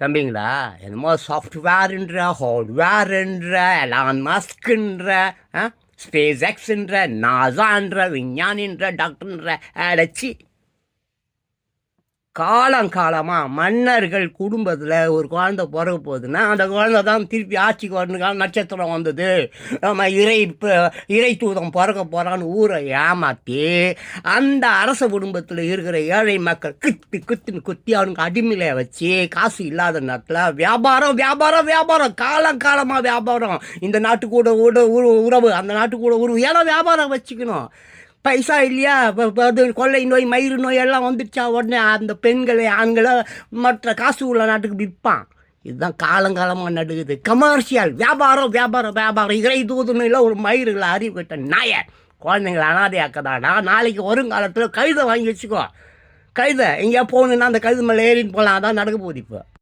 தம்பிங்களா என்னமோ சாஃப்ட்வேர்ன்ற ஹார்ட்வேர்ன்ற Elon மாஸ்க்ன்ற space எக்ஸ்ன்ற நாசான்ற விஞ்ஞானின்ற டாக்டர்ன்ற அடைச்சி காலங்காலமாக மன்னர்கள் குடும்பத்தில் ஒரு குழந்த பிறகு போகுதுன்னா அந்த குழந்தை தான் திருப்பி ஆட்சிக்கு வரணுக்கான நட்சத்திரம் வந்தது. நம்ம இறை இறை தூதம் பிறக்க போகிறான்னு ஊரை ஏமாற்றி அந்த அரச குடும்பத்தில் இருக்கிற ஏழை மக்கள் கித்து கித்துன்னு குத்தி அவனுக்கு அடிமையில வச்சு காசு இல்லாத நேரத்தில் வியாபாரம் வியாபாரம் வியாபாரம். காலங்காலமாக வியாபாரம். இந்த நாட்டுக்கூட கூட உற- உறவு அந்த நாட்டுக்கூட உறவு. ஏன்னா வியாபாரம் வச்சுக்கணும். பைசா இல்லையா? இப்போ அது கொள்ளை நோய் மயிறு நோய் எல்லாம் வந்துடுச்சா உடனே அந்த பெண்களை ஆண்களை மற்ற காசு உள்ள நாட்டுக்கு விற்பான். இதுதான் காலங்காலமாக நடக்குது கமர்ஷியல் வியாபாரம் வியாபாரம் வியாபாரம். இறை தூதுன்னு இல்லை ஒரு மயிறுகளை அறிவு கட்ட நாய. குழந்தைங்களை அனாதையாக்கதாடா. நாளைக்கு வருங்காலத்தில் கழுதை வாங்கி வச்சுக்கோ. கழுதை எங்கேயா போகணுன்னா அந்த கழுது மேலே ஏறின்னு போகலாம். அதான் நடக்க போகுது இப்போ.